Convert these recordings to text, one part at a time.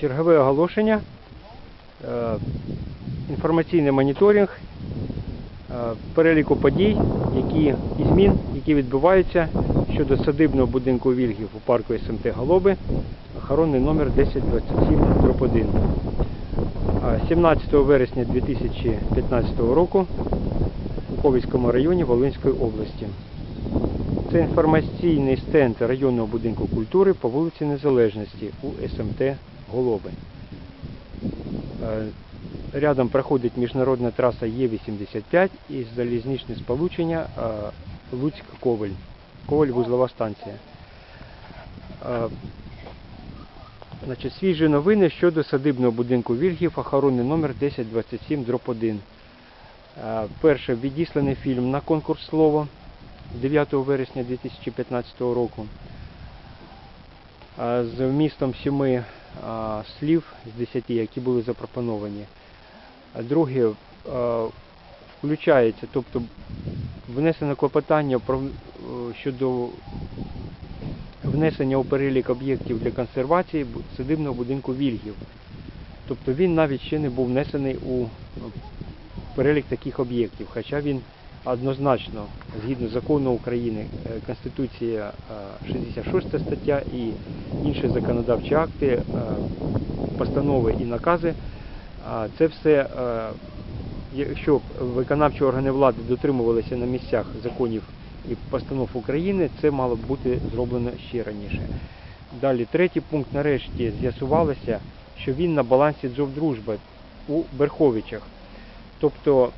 чергове оголошення, е, інформаційний моніторинг е, переліку подій які, і змін, які відбуваються щодо садибного будинку Вільгів у парку СМТ Голоби, охоронний номер 1027 дроп 1. Е, 17 вересня 2015 року у Ковицькому районі Волинської області. Це інформаційний стенд районного будинку культури по вулиці Незалежності у СМТ Голоби. Е, Рядом проходить міжнародна траса Є85 і залізничне сполучення е, Луцьк-Ковель. Ковель вузлова станція. Е, Значить, свіжі новини щодо садибного будинку Вільгів, охоронний номер 1027 дроп 1. Е, Перше, відісланий фільм на конкурс слово 9 вересня 2015 року. З вмістом сіми слів з 10, які були запропоновані. Друге, включається, тобто внесено клопотання е, щодо внесення у перелік об'єктів для консервації садибного будинку Вільгів. Тобто він навіть ще не був внесений у перелік таких об'єктів, хоча він однозначно, згідно закону України, е, Конституція е, 66 стаття і інші законодавчі акти, е, постанови і накази, це все, е, якщо виконавчі органи влади дотримувалися на місцях законів і постанов України, це мало б бути зроблено ще раніше. Далі, третій пункт, нарешті, з'ясувалося, що він на балансі ДЗОВ «Дружба» у Берховичах. Тобто е,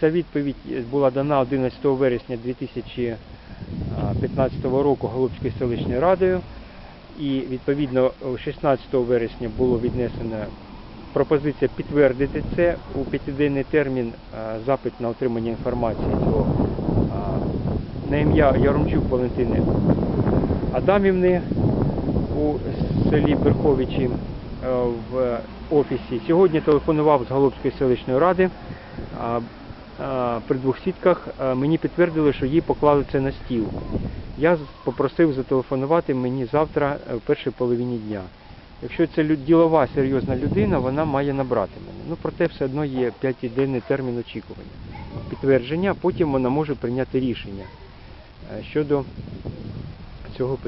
ця відповідь була дана 11 вересня 2015 року Голубською селищною радою. І відповідно 16 вересня було віднесено пропозиція підтвердити це у п'ятиденний термін е, запит на отримання інформації до е, на ім'я Яромчук Валентини Адамівни у селі Берховичі е, в офісі. Сьогодні телефонував з Голубської селищної ради. При двох сітках мені підтвердили, що їй поклали це на стіл. Я попросив зателефонувати мені завтра е, в першій половині дня. Якщо це ділова серйозна людина, вона має набрати мене. Ну проте все одно є п'ятиденний термін очікування. Підтвердження, потім вона може прийняти рішення е, щодо цього питання.